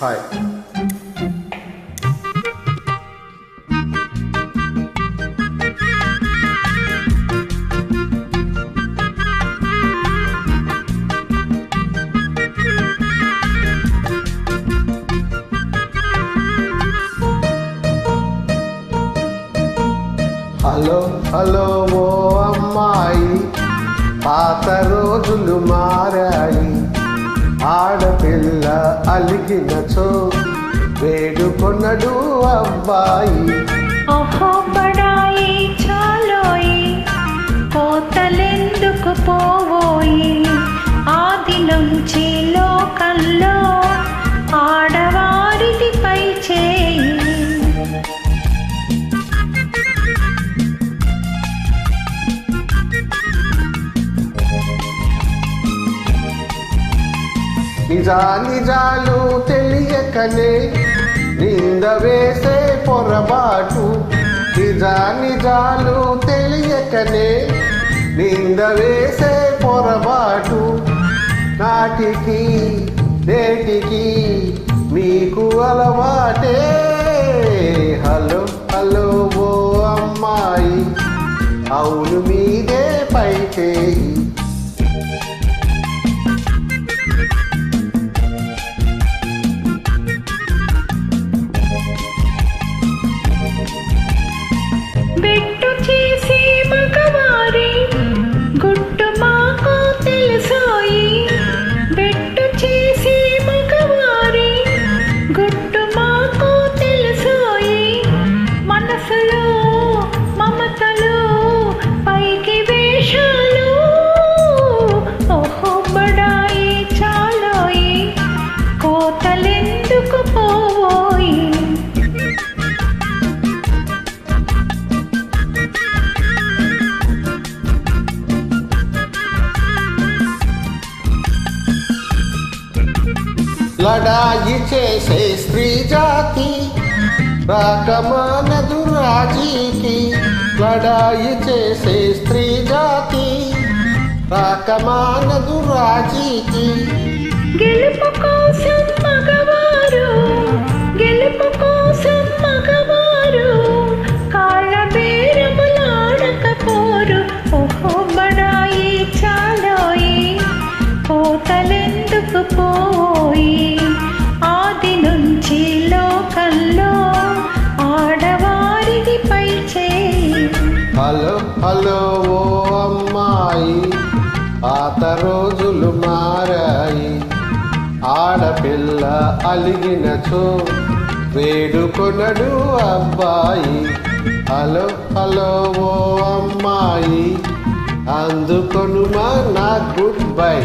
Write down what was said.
Hi hello hello ఓ అమ్మాయి పాత రోజులు మారాయి. ఆడపిల్ల అలిగినచో వేడుకొనడు అబ్బాయి. ఓహో నిజా నిజాలు తెలియకనే నింద వేసే పొరపాటు. నిజా నిజాలు తెలియకనే నింద వేసే పొరపాటు. నాటికి నేటికి మీకు అలవాటే. హలో హలో ఓ అమ్మాయి అవును మీదే పై లడాయి చేసే స్త్రీ జాతి రాకమానదు రాజీకి లడాయి చేసే స్త్రీ జాతి రాకమానదు రాజీకి గెలుపు కోసం కోతలెందుకు పోయి ఆది నుంచి లోకంలో ఆడవారిది పై చేయి. హలో హలో ఓ అమ్మాయి పాత రోజులు మారాయి. ఆడపిల్ల అలిగినచో వేడుకొనడు అబ్బాయి. హలో హలో ఓ అమ్మాయి అందుకొనుమా నా గుడ్ బై.